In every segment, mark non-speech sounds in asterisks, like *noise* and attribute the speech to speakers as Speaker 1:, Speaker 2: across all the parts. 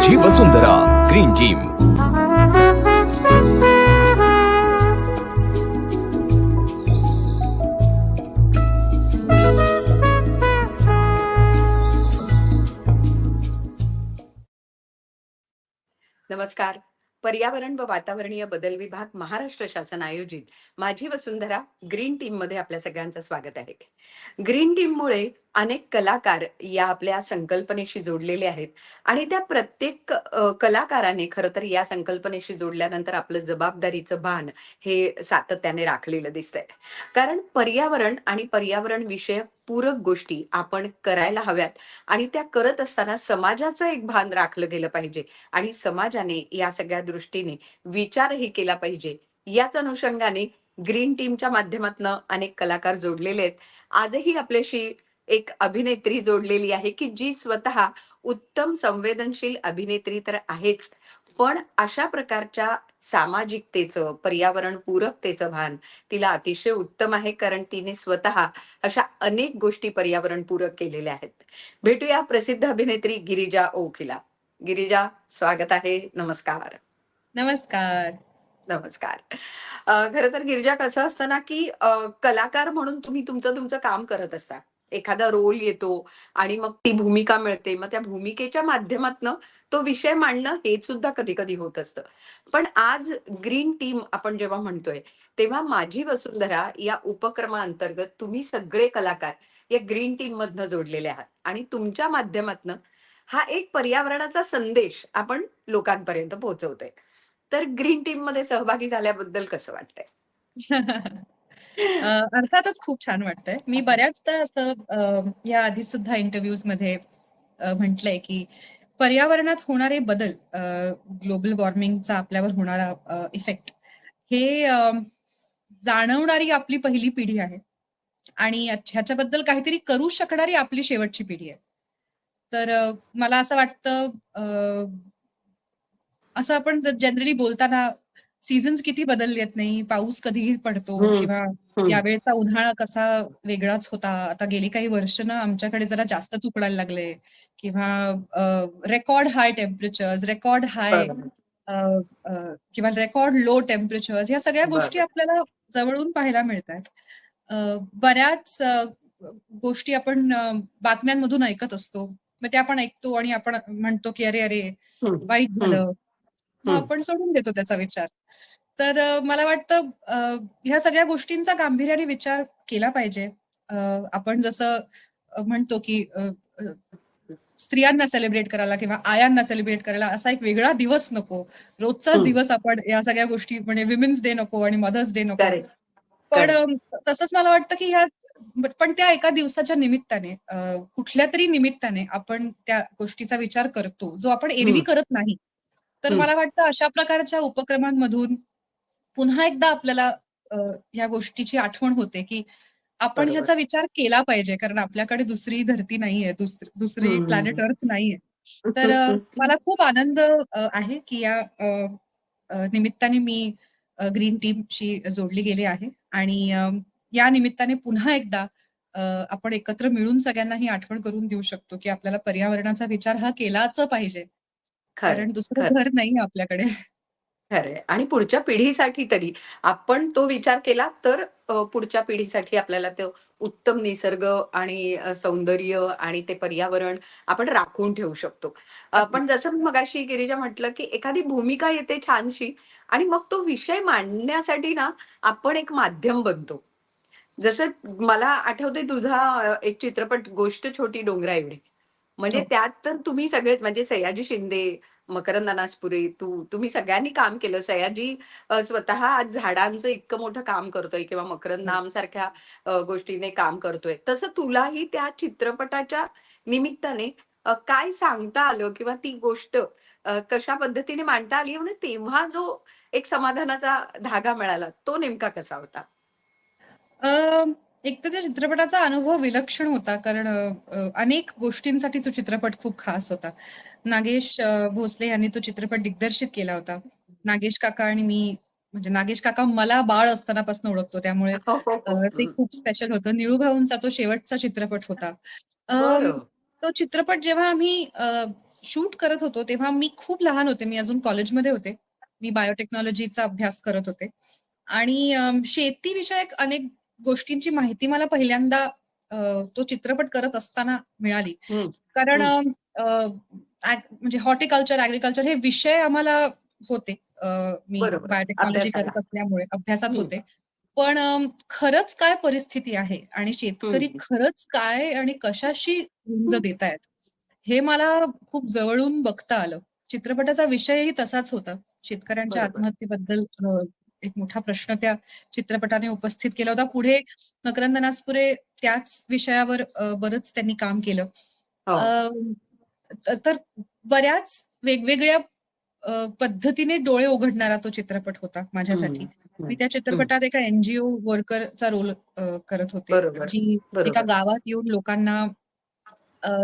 Speaker 1: माझी वसुंधरा green gym
Speaker 2: नमस्कार. पर्यावरण व वातावरणीय बदल विभाग महाराष्ट्र शासन आयोजित माझी वसुंधरा ग्रीन टीममध्ये आपल्या सगळ्यांचं स्वागत आहे. ग्रीन टीम मुळे अनेक कलाकार या आपल्या संकल्पनेशी जोडलेले आहेत आणि त्या प्रत्येक कलाकाराने खरं तर या संकल्पनेशी जोडल्यानंतर आपलं जबाबदारीचं भान हे सातत्याने राखलेलं दिसतंय. कारण पर्यावरण आणि पर्यावरण विषयक पूरक गोष्टी आपण करायला हव्यात. आणि त्या करत असताना समाजाचं एक भान राखलं गेलं पाहिजे. आणि समाजाने या सगळ्या दृष्टीने विचारही केला पाहिजे. याच अनुषंगाने ग्रीन टीमच्या माध्यमातून अनेक कलाकार जोडलेले आहेत. आजही आपल्याशी एक अभिनेत्री जोडलेली आहे की जी स्वतः उत्तम संवेदनशील अभिनेत्री तर आहेच. पण अशा प्रकारच्या सामाजिकतेचं पर्यावरण पूरकतेचं भान तिला अतिशय उत्तम आहे कारण तिने स्वतः अशा अनेक गोष्टी पर्यावरण पूरक केलेल्या आहेत. भेटूया प्रसिद्ध अभिनेत्री गिरिजा ओखिला. गिरिजा स्वागत आहे. नमस्कार.
Speaker 3: नमस्कार.
Speaker 2: नमस्कार. खर तर गिरिजा कसं असतं ना की कलाकार म्हणून तुम्ही तुमचं तुमचं काम करत असता. एखादा रोल येतो आणि मग ती भूमिका मिळते मग त्या भूमिकेच्या माध्यमातनं तो विषय मांडणं हे सुद्धा कधी कधी होत असतं. पण आज ग्रीन टीम आपण जेव्हा म्हणतोय तेव्हा माझी वसुंधरा या उपक्रमाअंतर्गत तुम्ही सगळे कलाकार या ग्रीन टीम मधनं जोडलेले आहात. आणि तुमच्या माध्यमातनं हा एक पर्यावरणाचा संदेश आपण लोकांपर्यंत पोहोचवतोय. तर ग्रीन टीममध्ये सहभागी झाल्याबद्दल कसं वाटतंय? *laughs*
Speaker 3: अर्थातच खूप छान वाटतंय. मी बऱ्याचदा असं या आधी सुद्धा इंटरव्ह्यूजमध्ये म्हटलंय की पर्यावरणात होणारे बदल ग्लोबल वॉर्मिंगचा आपल्यावर होणारा इफेक्ट हे जाणवणारी आपली पहिली पिढी आहे. आणि ह्याच्याबद्दल काहीतरी करू शकणारी आपली शेवटची पिढी आहे. तर मला असं वाटतं असं आपण जनरली बोलताना सीझन्स किती बदलले आहेत नाही पाऊस कधीही पडतो किंवा. यावेळेचा उन्हाळा कसा वेगळाच होता आता गेली काही वर्ष ना आमच्याकडे जरा जास्त उकडायला लागले किंवा record high temperatures record high. किंवा रेकॉर्ड लो टेम्परेचर्स या सगळ्या गोष्टी. आपल्याला जवळून पाहायला मिळतात बऱ्याच गोष्टी आपण बातम्यांमधून ऐकत असतो मग ते आपण ऐकतो आणि आपण म्हणतो की अरे अरे वाईट झालं. आपण सोडून देतो त्याचा विचार तर मला वाटतं ह्या सगळ्या गोष्टींचा गांभीर्याने विचार केला पाहिजे आपण जसं म्हणतो की स्त्रियांना सेलिब्रेट करायला किंवा आयांना सेलिब्रेट करायला असा एक वेगळा दिवस नको रोजचाच
Speaker 2: हम्म.
Speaker 3: दिवस आपण या सगळ्या गोष्टी म्हणजे विमेन्स डे नको आणि मदर्स डे नको. पण तसंच मला वाटतं की ह्या पण त्या एका दिवसाच्या निमित्ताने कुठल्या तरी निमित्ताने आपण त्या गोष्टीचा विचार करतो जो आपण एरवी. करत नाही तर. मला वाटतं अशा प्रकारच्या उपक्रमांमधून पुन्हा एकदा आपल्याला ह्या गोष्टीची आठवण होते की आपण. ह्याचा विचार केला पाहिजे कारण आपल्याकडे दुसरी धरती नाहीये दुसरी दुसरी. प्लॅनेट अर्थ नाहीये. तर मला खूप आनंद आहे की या निमित्ताने मी ग्रीन टीमशी जोडली गेली आहे. आणि या निमित्ताने पुन्हा एकदा आपण एकत्र मिळून सगळ्यांना ही आठवण करून देऊ शकतो की आपल्याला पर्यावरणाचा विचार हा केलाच पाहिजे. कारण दुसरं घर नाही आपल्याकडे.
Speaker 2: खरंय. आणि पुढच्या पिढीसाठी तरी आपण तो विचार केला तर अ, पुढच्या पिढीसाठी आपल्याला तो उत्तम निसर्ग आणि अ, सौंदर्य आणि ते पर्यावरण आपण राखून ठेवू शकतो. अ,
Speaker 3: अगदी
Speaker 2: पण जसं मगाशी गिरिजा म्हटलं की एखादी भूमिका येते छानशी आणि मग तो विषय मांडण्यासाठी ना आपण एक माध्यम बनतो. जसं मला आठवते तुझा अ, एक चित्रपट गोष्ट छोटी डोंगरा एवढी म्हणजे
Speaker 3: हो.
Speaker 2: त्यात तर तुम्ही सगळेच म्हणजे सयाजी शिंदे मकरंद अनासपुरे तू तुम्ही सगळ्यांनी काम केलं सयाजी स्वतः आज झाडांचं इतकं मोठं काम करतोय किंवा मकरंद. नाम सारख्या गोष्टीने काम करतोय. तसं तुलाही त्या चित्रपटाच्या निमित्ताने काय सांगता आलं किंवा ती गोष्ट कशा पद्धतीने मांडता आली? म्हणजे तेव्हा जो एक समाधानाचा धागा मिळाला तो नेमका कसा होता?
Speaker 3: अ, एक तर त्या चित्रपटाचा अनुभव विलक्षण होता कारण अ, अनेक गोष्टींसाठी तो चित्रपट खूप खास होता. नागेश अ, भोसले यांनी तो चित्रपट दिग्दर्शित केला होता. नागेश काका आणि मी म्हणजे नागेश काका मला बाळ असतानापासून ओळखतो त्यामुळे
Speaker 2: हो, हो,
Speaker 3: अ,
Speaker 2: हो.
Speaker 3: ते
Speaker 2: हं.
Speaker 3: खूप स्पेशल होतं. निळू भाऊंचा तो शेवटचा चित्रपट होता. अं,
Speaker 2: बरं.
Speaker 3: तो चित्रपट जेव्हा आम्ही अ, शूट करत होतो तेव्हा मी खूप लहान होते मी अजून कॉलेजमध्ये होते मी बायोटेक्नॉलॉजीचा अभ्यास करत होते आणि अम, शेतीविषयक अनेक गोष्टींची माहिती मला पहिल्यांदा तो चित्रपट करत असताना मिळाली कारण म्हणजे हॉर्टिकल्चर ऍग्रिकल्चर हे विषय आम्हाला होते मी. बायोटेक्नॉलॉजी. करत असल्यामुळे अभ्यासात. होते पण खरंच काय परिस्थिती आहे आणि शेतकरी. खरंच काय आणि कशाशी गुंज देत आहेत हे मला खूप जवळून बघता आलं चित्रपटाचा विषयही तसाच होता शेतकऱ्यांच्या. आत्महत्येबद्दल एक मोठा प्रश्न त्या चित्रपटाने उपस्थित केला होता पुढे मकरंद नासपुरे त्याच विषयावर बरंच त्यांनी काम केलं
Speaker 2: हो.
Speaker 3: तर बऱ्याच वेगवेगळ्या पद्धतीने डोळे उघडणारा तो चित्रपट होता माझ्यासाठी मी त्या चित्रपटात एका एनजीओ वर्करचा रोल करत होते. जी. एका गावात येऊन लोकांना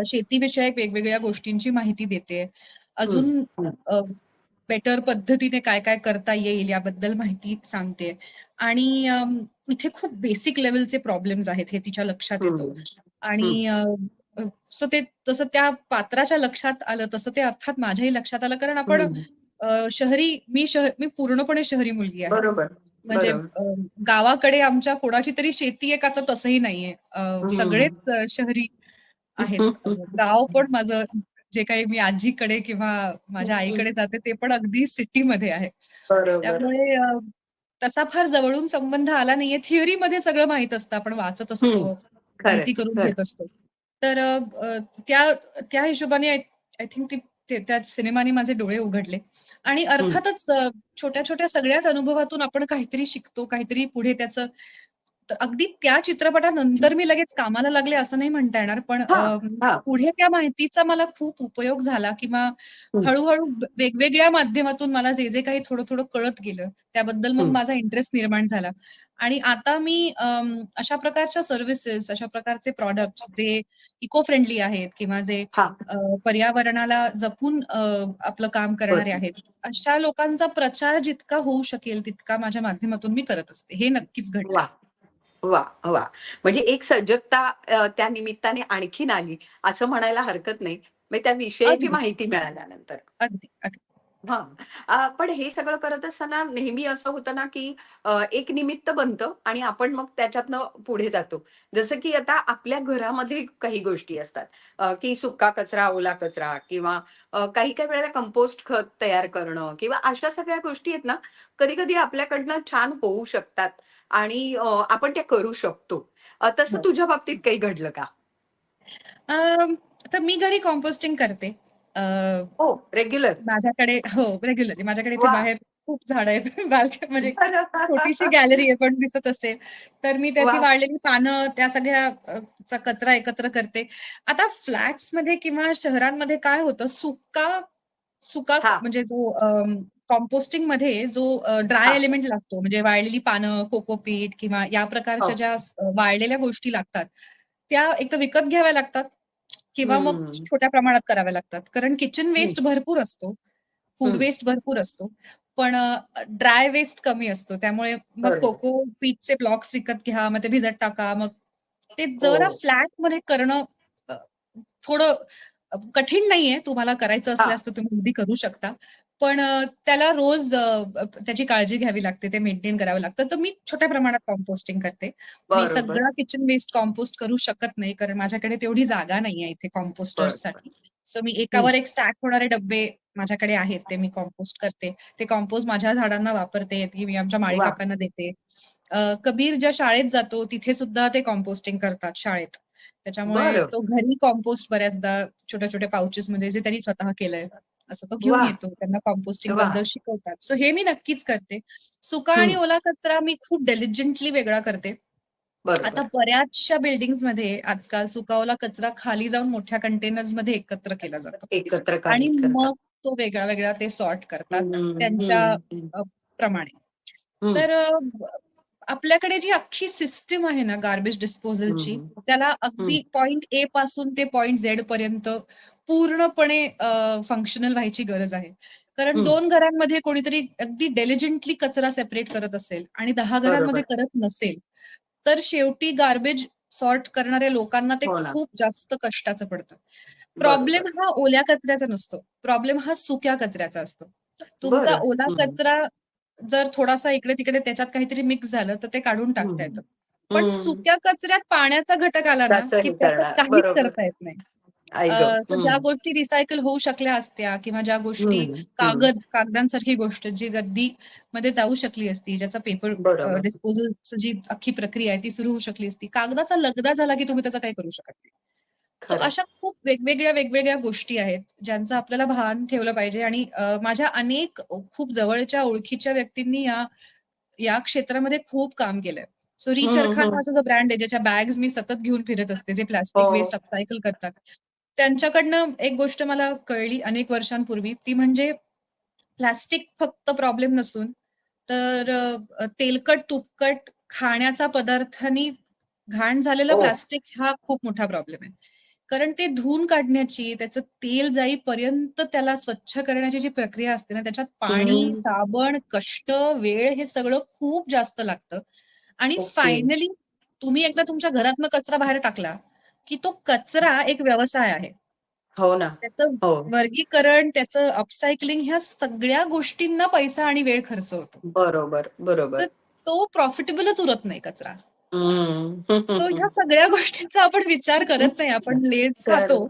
Speaker 3: शेतीविषयक वेगवेगळ्या गोष्टींची माहिती देते अजून. बेटर पद्धतीने काय काय करता येईल याबद्दल माहिती सांगते. आणि इथे खूप बेसिक लेवलचे प्रॉब्लेम्स आहेत हे तिच्या लक्षात येतं. आणि तसं ते तसं त्या पात्राच्या लक्षात आलं तसं ते अर्थात माझ्याही लक्षात आलं. कारण आपण शहरी मी शह मी पूर्णपणे शहरी मुलगी आहे.
Speaker 2: बरोबर.
Speaker 3: म्हणजे गावाकडे आमच्या कोणाची तरी शेती आहे का तर तसंही नाहीये. सगळेच शहरी आहेत. गाव पण माझं जे काही मी आजीकडे किंवा माझ्या. आईकडे जाते ते पण अगदी सिटीमध्ये आहे. त्यामुळे तसा फार जवळून संबंध आला नाहीये. थिअरीमध्ये सगळं माहीत असतं. आपण वाचत असतो माहिती करून. घेत असतो. तर त्या त्या हिशोबाने आय थिंक ती त्या सिनेमाने माझे डोळे उघडले. आणि अर्थातच छोट्या छोट्या सगळ्याच अनुभवातून आपण काहीतरी शिकतो काहीतरी पुढे त्याचं तर अगदी त्या चित्रपटानंतर मी लगेच कामाला लागले असं नाही म्हणता येणार पण. पुढे त्या माहितीचा मला खूप उपयोग झाला किंवा. हळूहळू वेगवेगळ्या माध्यमातून मला जे जे काही थोडं थोडं कळत गेलं त्याबद्दल मग. माझा इंटरेस्ट निर्माण झाला आणि आता मी अशा प्रकारच्या सर्व्हिसेस अशा प्रकारचे प्रॉडक्ट्स जे इको फ्रेंडली आहेत किंवा जे पर्यावरणाला जपून आपलं काम करणारे. आहेत अशा लोकांचा प्रचार जितका होऊ शकेल तितका माझ्या माध्यमातून मी करत असते हे नक्कीच घडलंय
Speaker 2: वा वा म्हणजे एक सजगता त्या निमित्ताने आणखीन आली असं म्हणायला हरकत नाही. म्हणजे त्या विषयाची माहिती मिळाल्यानंतर.
Speaker 3: अगदी अगदी.
Speaker 2: हा. पण हे सगळं करत असताना नेहमी असं होतं ना की अ, एक निमित्त बनतं आणि आपण मग त्याच्यातनं पुढे जातो. जसं की आता आपल्या घरामध्ये काही गोष्टी असतात. अ, की सुका कचरा ओला कचरा किंवा अ, काही काही वेळेला कंपोस्ट खत तयार करणं किंवा अशा सगळ्या गोष्टी आहेत ना कधी कधी आपल्याकडनं छान होऊ शकतात आणि अ, आपण त्या करू शकतो. अ, तसं
Speaker 3: हो.
Speaker 2: तुझ्या बाबतीत काही घडलं का?
Speaker 3: तर मी घरी कॉम्पोस्टिंग करते. अ,
Speaker 2: हो रेग्युलर
Speaker 3: माझ्याकडे हो रेग्युलरली माझ्याकडे इथे बाहेर खूप झाड आहेत. *laughs* बाल्क म्हणजे *laughs* छोटीशी गॅलरी आहे पण दिसत असेल. तर मी त्याची
Speaker 2: वा.
Speaker 3: वाळलेली पानं त्या सगळ्या अ, चा कचरा एकत्र करते. आता फ्लॅट्समध्ये किंवा शहरांमध्ये काय होतं? सुका सुका
Speaker 2: हा.
Speaker 3: म्हणजे जो कॉम्पोस्टिंगमध्ये जो ड्राय
Speaker 2: हा.
Speaker 3: एलिमेंट लागतो म्हणजे वाळलेली पानं कोकोपीट किंवा या
Speaker 2: हो.
Speaker 3: प्रकारच्या ज्या अ, वाळलेल्या गोष्टी लागतात त्या एक तर विकत घ्याव्या लागतात किंवा मग छोट्या प्रमाणात कराव्या लागतात. कारण किचन वेस्ट भरपूर असतो. फूड वेस्ट भरपूर असतो. पण ड्राय वेस्ट कमी असतो. त्यामुळे मग कोको पीटचे ब्लॉक्स विकत घ्या मग ते भिजत टाका मग ते
Speaker 2: हो.
Speaker 3: जरा फ्लॅटमध्ये करणं थोडं कठीण नाहीये. तुम्हाला करायचं असल्यास तर तुम्ही अगदी करू शकता. पण त्याला रोज त्याची काळजी घ्यावी लागते ते मेंटेन करावं लागतं. तर मी छोट्या प्रमाणात कॉम्पोस्टिंग करते. मी सगळा किचन वेस्ट कॉम्पोस्ट करू शकत नाही कारण माझ्याकडे तेवढी जागा नाहीये इथे
Speaker 2: बरोबर.
Speaker 3: कॉम्पोस्टर्ससाठी सो मी एकावर एक स्टॅक होणारे डब्बे माझ्याकडे आहेत ते मी कॉम्पोस्ट करते. ते कॉम्पोस्ट माझ्या झाडांना वापरते मी आमच्या माळी
Speaker 2: वा
Speaker 3: काकांना देते. कबीर ज्या शाळेत जातो तिथे सुद्धा ते कॉम्पोस्टिंग करतात शाळेत. त्याच्यामुळे तो घरी कॉम्पोस्ट बऱ्याचदा छोट्या छोट्या पाउचेस मध्ये जे त्यांनी स्वतः केलंय. असं तो घेऊन येतो त्यांना कॉम्पोस्टिंगबद्दल शिकवतात. सो हे मी नक्कीच करते. सुका आणि ओला कचरा मी खूप डेलिजंटली वेगळा करते. आता बऱ्याचशा बिल्डिंग्समध्ये आजकाल सुका ओला कचरा खाली जाऊन मोठ्या कंटेनर्समध्ये एकत्र केला जातो.
Speaker 2: एकत्र
Speaker 3: आणि मग तो वेगळा वेगळा ते सॉर्ट करतात त्यांच्या प्रमाणे. तर आपल्याकडे जी अख्खी सिस्टीम आहे ना गार्बेज डिस्पोजलची त्याला अगदी पॉइंट ए पासून ते पॉइंट झेड पर्यंत पूर्णपणे फंक्शनल व्हायची गरज आहे कारण. दोन घरांमध्ये कोणीतरी अगदी डेलिजंटली कचरा सेपरेट करत असेल आणि दहा घरांमध्ये करत नसेल तर शेवटी गार्बेज सॉर्ट करणाऱ्या लोकांना ते
Speaker 2: हो
Speaker 3: खूप जास्त कष्टाचं पडतं प्रॉब्लेम. हा ओल्या कचऱ्याचा नसतो. प्रॉब्लेम हा सुक्या कचऱ्याचा असतो. तुमचा. ओला. कचरा जर थोडासा इकडे-तिकडे त्याच्यात काहीतरी मिक्स झालं, तर ते काढून टाकता. येतं. पण. सुक्या कचऱ्यात पाण्याचा घटक आला ना, की त्याचं? काहीच. करता येत नाही.
Speaker 2: आई
Speaker 3: अ, ज्या
Speaker 2: हं.
Speaker 3: गोष्टी रिसायकल होऊ शकल्या असत्या किंवा ज्या गोष्टी
Speaker 2: हं, हं.
Speaker 3: कागद कागदांसारखी गोष्ट जी रद्दीमध्ये जाऊ शकली असती, ज्याचा पेपर
Speaker 2: बरोबर.
Speaker 3: डिस्पोजलची जी अख्खी प्रक्रिया आहे ती सुरू होऊ शकली असती. कागदाचा लगदा झाला, की तुम्ही त्याचं काही करू शकत नाही. सो. अशा खूप वेगवेगळ्या, वेगवेगळ्या गोष्टी आहेत, ज्यांचं आपल्याला भान ठेवलं पाहिजे आणि अ, माझ्या अनेक खूप जवळच्या ओळखीच्या व्यक्तींनी या या क्षेत्रामध्ये खूप काम केलंय. सो
Speaker 2: हं,
Speaker 3: रिचरखा
Speaker 2: हं.
Speaker 3: नावाचा जो ब्रँड आहे, ज्याच्या बॅग्स मी सतत घेऊन फिरत असते, जे प्लास्टिक वेस्ट
Speaker 2: हो.
Speaker 3: अपसायकल करतात. त्यांच्याकडनं एक गोष्ट मला कळली अनेक वर्षांपूर्वी, ती म्हणजे प्लास्टिक फक्त प्रॉब्लेम नसून, तर तेलकट, तुपकट खाण्याचा पदार्थांनी घाण झालेलं
Speaker 2: ओह!
Speaker 3: प्लास्टिक हा खूप मोठा प्रॉब्लेम आहे. कारण ते धुवून काढण्याची, त्याचं तेल जाईपर्यंत त्याला स्वच्छ करण्याची जी प्रक्रिया असते ना, त्याच्यात पाणी,
Speaker 2: हं.
Speaker 3: साबण, कष्ट, वेळ हे सगळं खूप जास्त लागतं आणि. फायनली तुम्ही एकदा तुमच्या घरातनं कचरा बाहेर टाकला, की तो कचरा एक व्यवसाय आहे.
Speaker 2: हो ना.
Speaker 3: त्याचं
Speaker 2: हो.
Speaker 3: वर्गीकरण, त्याचं अपसायकलिंग ह्या सगळ्या गोष्टींना पैसा आणि वेळ खर्च होतो.
Speaker 2: बरोबर, बरोबर.
Speaker 3: तर तो प्रॉफिटेबलच उरत नाही कचरा.
Speaker 2: हं.
Speaker 3: सो ह्या सगळ्या गोष्टींचा आपण विचार करत नाही. आपण *laughs* लेज खातो.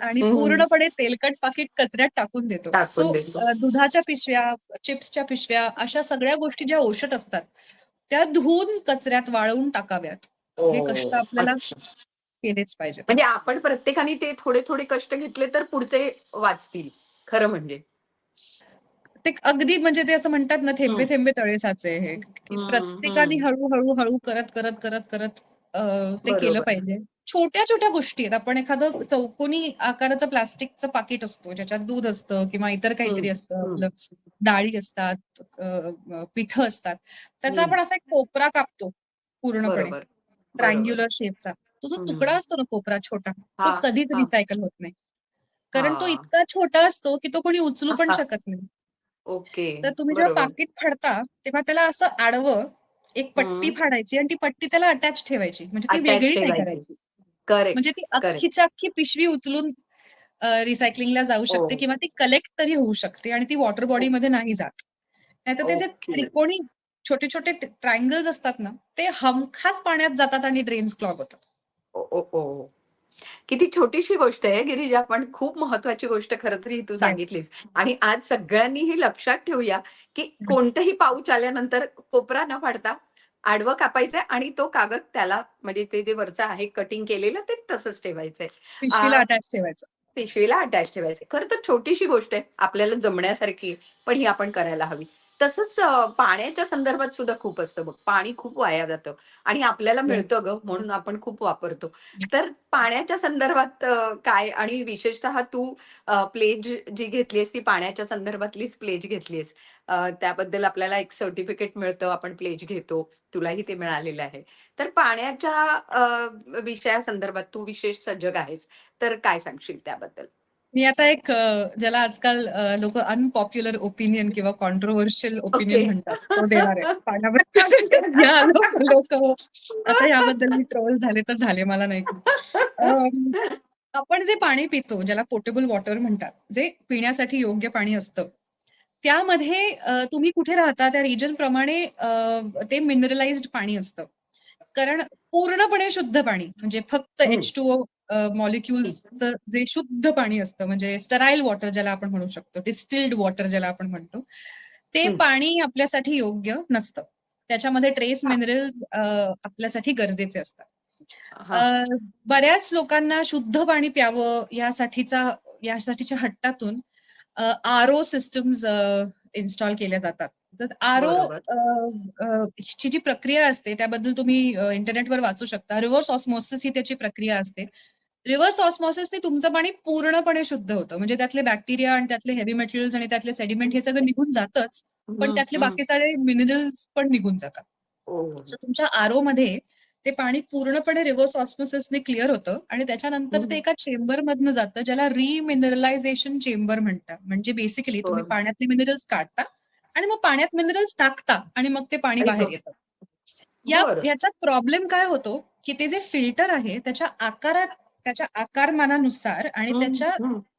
Speaker 3: आणि
Speaker 2: हं.
Speaker 3: पूर्णपणे तेलकट पाकीट कचऱ्यात टाकून देतो. सो
Speaker 2: टाकून देतो.
Speaker 3: अ, दुधाच्या पिशव्या, चिप्सच्या पिशव्या अशा सगळ्या गोष्टी ज्या औषध असतात, त्या धुवून कचऱ्यात वाळवून टाकाव्यात. हे कष्ट
Speaker 2: ओह!
Speaker 3: आपल्याला. केलेच पाहिजेत.
Speaker 2: म्हणजे आपण प्रत्येकाने ते थोडे-थोडे कष्ट घेतले, तर पुढचे वाचतील. खरं म्हणजे.
Speaker 3: ते अगदी म्हणजे ते असं म्हणतात ना. थेंबे थेंबे तळे साचे हे, प्रत्येकाने. हळू-हळू, हळू करत, करत, करत, करत ते केलं. पाहिजे. छोट्या-छोट्या गोष्टी आहेत. आपण एखादं चौकोनी आकाराचं प्लास्टिकचं पाकीट असतो, ज्याच्यात दूध असतं किंवा इतर काहीतरी असतं. आपलं डाळी असतात, पिठं असतात. त्याचा. आपण असा एक कोपरा कापतो पूर्णपणे. ट्रायंग्युलर शेपचा. तो जो तुकडा
Speaker 2: हं.
Speaker 3: असतो ना कोपरा छोटा, तो
Speaker 2: हां,
Speaker 3: कधीच
Speaker 2: हां.
Speaker 3: रिसायकल होत नाही. कारण तो
Speaker 2: हां.
Speaker 3: इतका छोटा असतो, की तो कोणी उचलू
Speaker 2: हां,
Speaker 3: पण
Speaker 2: हां. *laughs*
Speaker 3: शकत नाही.
Speaker 2: ओके.
Speaker 3: तर तुम्ही जेव्हा. पाकीट फाडता, तेव्हा त्याला असं आडवं एक पट्टी
Speaker 2: हं.
Speaker 3: फाडायची आणि ती पट्टी त्याला अटॅच ठेवायची. म्हणजे ती वेगळी नाही. करायची. म्हणजे ती. अख्खीच्या अख्खी पिशवी उचलून रिसायकलिंगला जाऊ शकते
Speaker 2: ओह!
Speaker 3: किंवा ती कलेक्ट तरी होऊ शकते आणि ती वॉटर बॉडीमध्ये
Speaker 2: ओके.
Speaker 3: नाही जात. नाहीतर ते जे
Speaker 2: ओके.
Speaker 3: त्रिकोणी छोटे-छोटे ट्रायंगल्स असतात ना, ते हमखास पाण्यात जातात आणि ड्रेन्स क्लॉग होतात.
Speaker 2: ओ. किती छोटीशी गोष्ट आहे गिरिजा, पण खूप महत्वाची गोष्ट खरं तर ही तू. सांगितलीस. आणि आज सगळ्यांनी हे लक्षात ठेवूया, की कोणतंही पाऊच आल्यानंतर कोपरा न फाडता आडवं कापायचंय आणि तो कागद त्याला म्हणजे ते जे वरचं आहे कटिंग केलेलं ते तसंच ठेवायचंय.
Speaker 3: पिशवीला अटॅच ठेवायचं.
Speaker 2: पिशवीला अटॅच ठेवायचंय. खरं तर छोटीशी गोष्ट आहे, आपल्याला जमण्यासारखी, पण ही आपण करायला हवी. तसंच पाण्याच्या संदर्भात सुद्धा खूप असतं बघ. पाणी खूप वाया जातं आणि आपल्याला. मिळतं गं, म्हणून आपण खूप वापरतो. तर पाण्याच्या संदर्भात काय आणि विशेषतः तू प्लेज जी घेतलीयेस ती पाण्याच्या संदर्भातलीच प्लेज घेतलीयेस. अ, त्याबद्दल आपल्याला एक सर्टिफिकेट मिळतं, आपण प्लेज घेतो. तुलाही ते मिळालेलं आहे. तर पाण्याच्या विषयासंदर्भात तू विशेष सजग आहेस. तर काय सांगशील त्याबद्दल?
Speaker 3: मी आता एक ज्याला आजकाल लोकं अनपॉप्युलर ओपिनियन किंवा कॉन्ट्रोव्हर्शियल ओपिनियन. म्हणतात, तो देणार आहे. *laughs* लोकं. आता याबद्दल मी ट्रोल झाले तर झाले, मला नाही आपण जे पाणी पितो, ज्याला पोर्टेबल वॉटर म्हणतात, जे पिण्यासाठी योग्य पाणी असतं. त्यामध्ये तुम्ही कुठे राहता त्या रिजनप्रमाणे अ, ते मिनरलाइज्ड पाणी असतं. कारण पूर्णपणे शुद्ध पाणी म्हणजे फक्त. H2O अ,
Speaker 2: हं.
Speaker 3: मॉलिक्युल्सचं जे शुद्ध पाणी असतं, म्हणजे स्टराईल वॉटर ज्याला आपण म्हणू शकतो, डिस्टिल्ड वॉटर ज्याला आपण म्हणतो, ते. पाणी आपल्यासाठी योग्य नसतं. त्याच्यामध्ये ट्रेस. मिनरल्स अ, आपल्यासाठी गरजेचे असतात. बऱ्याच लोकांना शुद्ध पाणी प्यावं यासाठीचा यासाठीच्या हट्टातून अ, आर-ओ सिस्टम्स इन्स्टॉल केल्या जातात. तर. अ, अ, ची जी प्रक्रिया असते त्याबद्दल तुम्ही इंटरनेटवर वाचू शकता. रिव्हर्स ऑस्मॉसिस ही त्याची प्रक्रिया असते. रिव्हर्स ऑस्मॉसिसने तुमचं पाणी पूर्णपणे शुद्ध होतं. म्हणजे त्यातले बॅक्टेरिया आणि त्यातले हेवी मेटल्स आणि त्यातले सेडिमेंट हे सगळं निघून जातंच. पण
Speaker 2: हं,
Speaker 3: त्यातले
Speaker 2: हं.
Speaker 3: बाकी सारे मिनरल्स पण निघून जातात. सो तुमच्या आर-ओमध्ये ते पाणी पूर्णपणे रिव्हर्स ऑस्मॉसिसने क्लिअर होतं आणि त्याच्यानंतर ते
Speaker 2: हं.
Speaker 3: एका चेंबरमधनं जातं, ज्याला रिमिनरलायझेशन चेंबर म्हणतात. म्हणजे बेसिकली तुम्ही. पाण्यातले मिनरल्स काढता आणि मग पाण्यात मिनरल्स टाकता आणि मग ते पाणी बाहेर! येतं. या
Speaker 2: बरं.
Speaker 3: ह्याच्यात प्रॉब्लेम काय होतो, की ते जे फिल्टर आहे त्याच्या आकारात त्याच्या आकारमानानुसार आणि त्याच्या.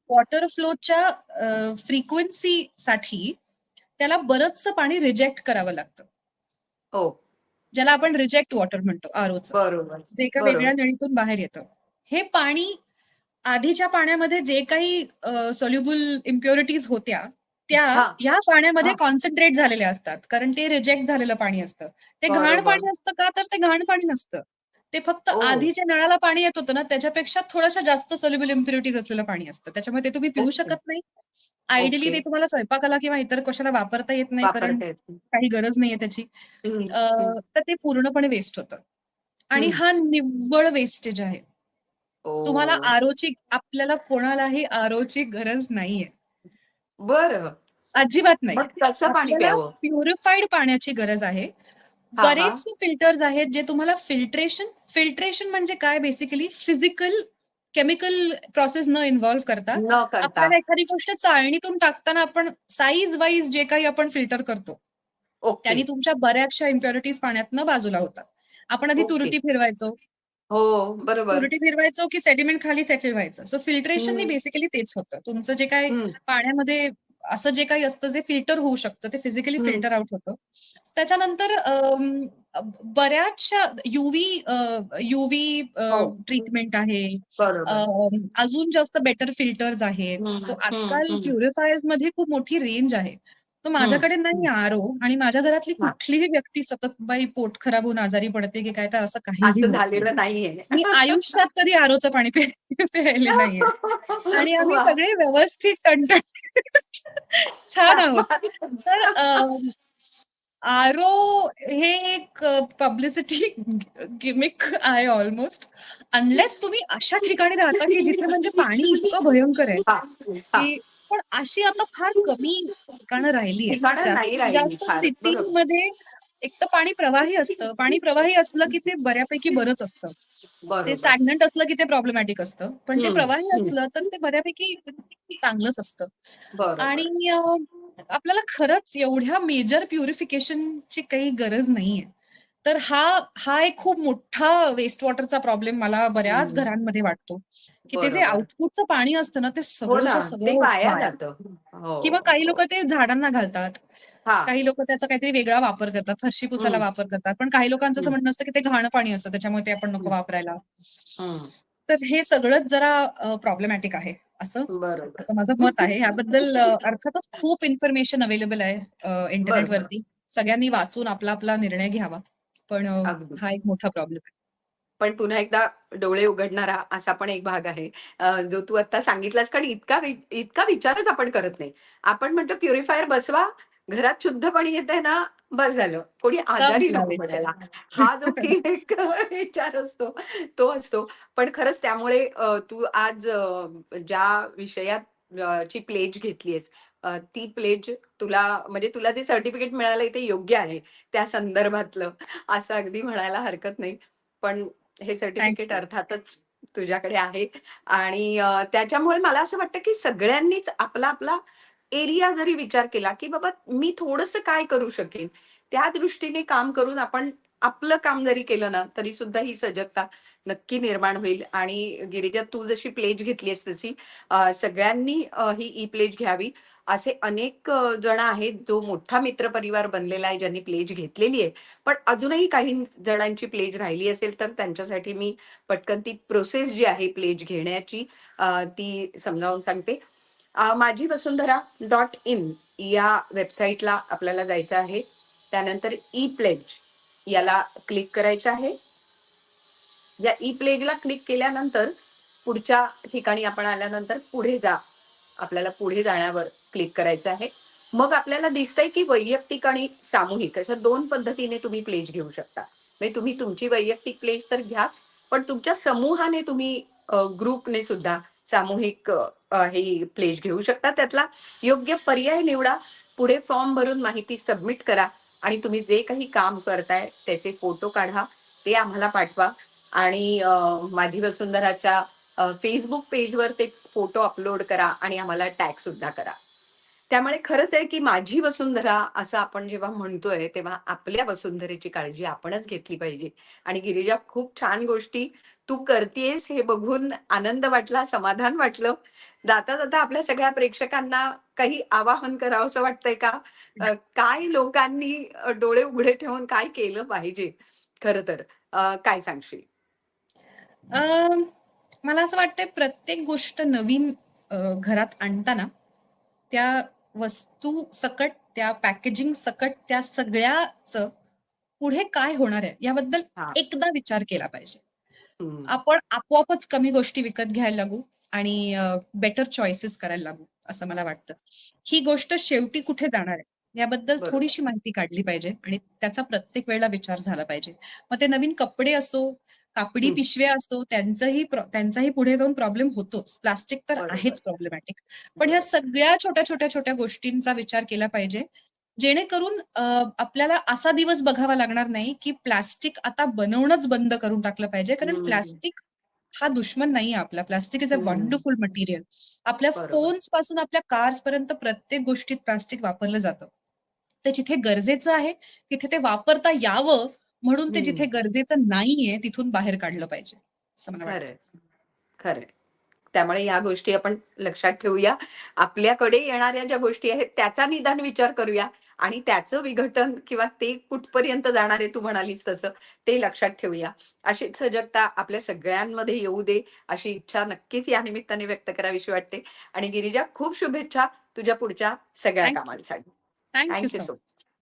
Speaker 3: वॉटर फ्लोच्या फ्रिक्वेन्सी साठी त्याला बरंचसं पाणी रिजेक्ट करावं लागतं
Speaker 2: हो
Speaker 3: ज्याला आपण रिजेक्ट वॉटर म्हणतो आरोचं जे एका. वेगळ्या नळीतून बाहेर येतं हे पाणी आधीच्या पाण्यामध्ये जे काही सोल्युबल इम्प्युरिटीज होत्या त्या. या पाण्यामध्ये. कॉन्सन्ट्रेट झालेल्या असतात कारण ते रिजेक्ट झालेलं पाणी असतं ते घाण. पाणी असतं का तर ते घाण पाणी नसतं ते फक्त
Speaker 2: ओ.
Speaker 3: आधी जे नळाला पाणी येत होतं ना त्याच्यापेक्षा थोड्याशा जास्त सोल्युबल इम्प्युरिटीज असलेलं पाणी असतं त्याच्यामुळे ते तुम्ही पिऊ. शकत नाही आयडियली. ते तुम्हाला स्वयंपाकाला किंवा इतर कशाला वापरता येत नाही कारण. काही गरज नाहीये त्याची. तर ते पूर्णपणे वेस्ट होतं आणि. हा निव्वळ वेस्टेज आहे तुम्हाला. आरोची आपल्याला कोणालाही आरोची गरज नाहीये
Speaker 2: बरं
Speaker 3: अजिबात नाही प्युरिफाईड पाण्याची गरज आहे
Speaker 2: हा, हा.
Speaker 3: बरेच फिल्टर्स आहेत जे तुम्हाला फिल्ट्रेशन फिल्ट्रेशन म्हणजे काय? बेसिकली फिजिकल केमिकल प्रोसेस न इन्व्हॉल्व्ह करता
Speaker 2: न करता.
Speaker 3: आपल्याला एखादी गोष्ट चाळणीतून टाकताना आपण साईज वाईज जे काही आपण फिल्टर करतो त्यांनी तुमच्या बऱ्याचशा इम्प्युरिटीज पाण्यातनं बाजूला होतात. आपण आधी. तुरटी फिरवायचो.
Speaker 2: हो बरोबर.
Speaker 3: तुरटी फिरवायचो की सेडिमेंट खाली सेटल व्हायचं. सो फिल्ट्रेशननी
Speaker 2: हम्म.
Speaker 3: बेसिकली तेच होतं. तुमचं जे काय. पाण्यामध्ये असं जे काही असतं जे फिल्टर होऊ शकतं ते फिजिकली. फिल्टर आउट होतं. त्याच्यानंतर बऱ्याचशा युव्ही युव्ही
Speaker 2: हो.
Speaker 3: ट्रीटमेंट आहे. अजून जास्त बेटर फिल्टर्स आहेत. सो आजकाल. प्युरिफायर्समध्ये खूप मोठी रेंज आहे. तर माझ्याकडे नाही आरो आणि माझ्या घरातली. कुठलीही व्यक्ती सतत बाई पोट खराब होऊन आजारी पडते की काय तर असं नाही.
Speaker 2: झालेलं नाहीये
Speaker 3: मी आयुष्यात कधी आरोचं पाणी प्यायले नाहीये आणि आम्ही. सगळे व्यवस्थित टणटण छान आहोत तर आरो हे एक पब्लिसिटी गिमिक आहे ऑलमोस्ट अनलेस तुम्ही अशा ठिकाणी राहता की जिथे म्हणजे पाणी इतकं भयंकर आहे. की पण अशी आता फार कमी ठिकाणं राहिली जास्त सिटीज. मध्ये एक तर पाणी प्रवाही असतं. पाणी प्रवाही असलं की ते बऱ्यापैकी बरंच असतं. ते स्टॅग्नंट असलं की ते प्रॉब्लेमॅटिक असतं. पण ते प्रवाही. असलं तर ते बऱ्यापैकी चांगलंच असतं. आणि आपल्याला खरंच एवढ्या मेजर प्युरिफिकेशनची काही गरज नाहीये. तर हा हा एक खूप मोठा वेस्ट वॉटरचा प्रॉब्लेम मला बऱ्याच. घरांमध्ये वाटतो की ते जे. आउटपुटचं पाणी असतं ना ते
Speaker 2: हो
Speaker 3: सगळं.
Speaker 2: जातं हो
Speaker 3: किंवा काही. लोक ते झाडांना घालतात
Speaker 2: हा
Speaker 3: काही लोक त्याचा काहीतरी वेगळा वापर करतात फरशी पुसायला. वापर करतात पण काही लोकांचं असं. म्हणणं असतं की ते घाण पाणी असतं त्याच्यामुळे ते आपण नको. वापरायला. तर हे सगळंच जरा प्रॉब्लेमॅटिक आहे असं असं माझं मत आहे याबद्दल *laughs* अर्थातच खूप इन्फॉर्मेशन अवेलेबल आहे इंटरनेट
Speaker 2: बरोबर.
Speaker 3: वरती सगळ्यांनी वाचून आपला आपला निर्णय घ्यावा पण. हा एक मोठा प्रॉब्लेम आहे.
Speaker 2: पण पुन्हा एकदा डोळे उघडणारा असा पण एक भाग आहे. जो तू आता सांगितलास कारण इतका इतका विचारच आपण करत नाही. आपण म्हणतो प्युरिफायर बसवा घरात शुद्ध पाणी येत आहे ना बस झालं. कोणी आजारी नको. पडायला. हा जो की एक विचार असतो तो असतो. पण खरंच त्यामुळे तू आज ज्या विषयात ची प्लेज घेतलीयस ती प्लेज तुला म्हणजे तुला जे सर्टिफिकेट मिळालंय ते योग्य आहे. त्या संदर्भातलं असं अगदी म्हणायला हरकत नाही. पण हे सर्टिफिकेट. अर्थातच तुझ्याकडे आहे. आणि त्याच्यामुळे मला असं वाटतं की सगळ्यांनीच आपला आपला एरिया जरी विचार केला की बाबा मी थोडंसं काय करू शकेन? त्या दृष्टीने काम करून आपण आपलं काम जरी केलं ना तरी सुद्धा ही सजगता नक्की निर्माण होईल. आणि गिरिजा तू जशी प्लेज घेतलीस तशी सगळ्यांनी ही ई प्लेज घ्यावी. असे अनेक जण आहेत जो मोठा मित्र परिवार बनलेला आहे ज्यांनी प्लेज घेतलेली आहे. पण अजूनही काही जणांची प्लेज राहिली असेल तर त्यांच्यासाठी मी पटकन ती प्रोसेस जी आहे प्लेज घेण्याची ती समजावून सांगते. माझी वसुंधरा डॉट इन या वेबसाईटला आपल्याला जायचं आहे. त्यानंतर ई प्लेज याला क्लिक करायचं आहे. या ई प्लेगला क्लिक केल्यानंतर पुढच्या ठिकाणी आपण आल्यानंतर पुढे जा. आपल्याला पुढे जाण्यावर क्लिक करायचं आहे. मग आपल्याला दिसतंय की वैयक्तिक आणि सामूहिक अशा दोन पद्धतीने तुम्ही प्लेज घेऊ शकता. म्हणजे तुम्ही तुमची वैयक्तिक प्लेज तर घ्याच पण तुमच्या समूहाने तुम्ही ग्रुपने सुद्धा सामूहिक हे प्लेज घेऊ शकता. त्यातला योग्य पर्याय निवडा. पुढे फॉर्म भरून माहिती सबमिट करा. आणि तुम्ही जे काही काम करताय त्याचे फोटो काढा ते आम्हाला पाठवा. आणि माझी वसुंधराच्या फेसबुक पेजवर ते फोटो अपलोड करा आणि आम्हाला टॅग सुद्धा करा. त्यामुळे खरंच आहे की माझी वसुंधरा असं आपण जेव्हा म्हणतोय तेव्हा आपल्या वसुंधरेची काळजी आपणच घेतली पाहिजे. आणि गिरिजा खूप छान गोष्टी तू करतेस हे बघून आनंद वाटला समाधान वाटलं. जाता जाता आपल्या सगळ्या प्रेक्षकांना काही आवाहन करावं असं वाटतंय का? काय लोकांनी डोळे उघडे ठेवून काय केलं पाहिजे? खर तर. काय सांगशील?
Speaker 3: मला असं वाटतंय प्रत्येक गोष्ट नवीन घरात आणताना त्या वस्तू सकट त्या पॅकेजिंग सकट त्या सगळ्याच पुढे काय होणार आहे याबद्दल. एकदा विचार केला पाहिजे. आपण आपोआपच कमी गोष्टी विकत घ्यायला लागू. आणि बेटर चॉईसेस करायला लागू असं मला वाटतं ही गोष्ट शेवटी कुठे जाणार आहे याबद्दल. थोडीशी माहिती काढली पाहिजे आणि त्याचा प्रत्येक वेळेला विचार झाला पाहिजे मग ते नवीन कपडे असो कापडी. पिशव्या असो त्यांचाही त्यांचाही पुढे जाऊन प्रॉब्लेम होतोच प्लास्टिक तर. आहेच प्रॉब्लेमॅटिक पण ह्या सगळ्या छोट्या छोट्या छोट्या गोष्टींचा विचार केला पाहिजे जेणेकरून आपल्याला असा दिवस बघावा लागणार नाही की प्लास्टिक आता बनवणंच बंद करून टाकलं पाहिजे कारण. प्लास्टिक हा दुश्मन नाही आपला. Plastic is a. Wonderful material आपल्या. फोन्सपासून आपल्या कार्स पर्यंत प्रत्येक गोष्टीत प्लास्टिक वापरलं जातं. ते जिथे गरजेचं आहे तिथे ते वापरता यावं म्हणून ते. जिथे गरजेचं नाहीये तिथून बाहेर काढलं पाहिजे.
Speaker 2: खरंय. त्यामुळे या गोष्टी आपण लक्षात ठेवूया. आपल्याकडे येणाऱ्या ज्या गोष्टी आहेत त्याचा निदान विचार करूया. आणि त्याचं विघटन किंवा ते कुठपर्यंत जाणार आहे तू म्हणालीस तसं ते लक्षात ठेवूया. अशी सजगता आपल्या सगळ्यांमध्ये येऊ दे अशी इच्छा नक्कीच या निमित्ताने व्यक्त करावीशी वाटते. आणि गिरिजा खूप शुभेच्छा तुझ्या पुढच्या सगळ्या. कामांसाठी.
Speaker 3: Thank you
Speaker 2: so
Speaker 3: much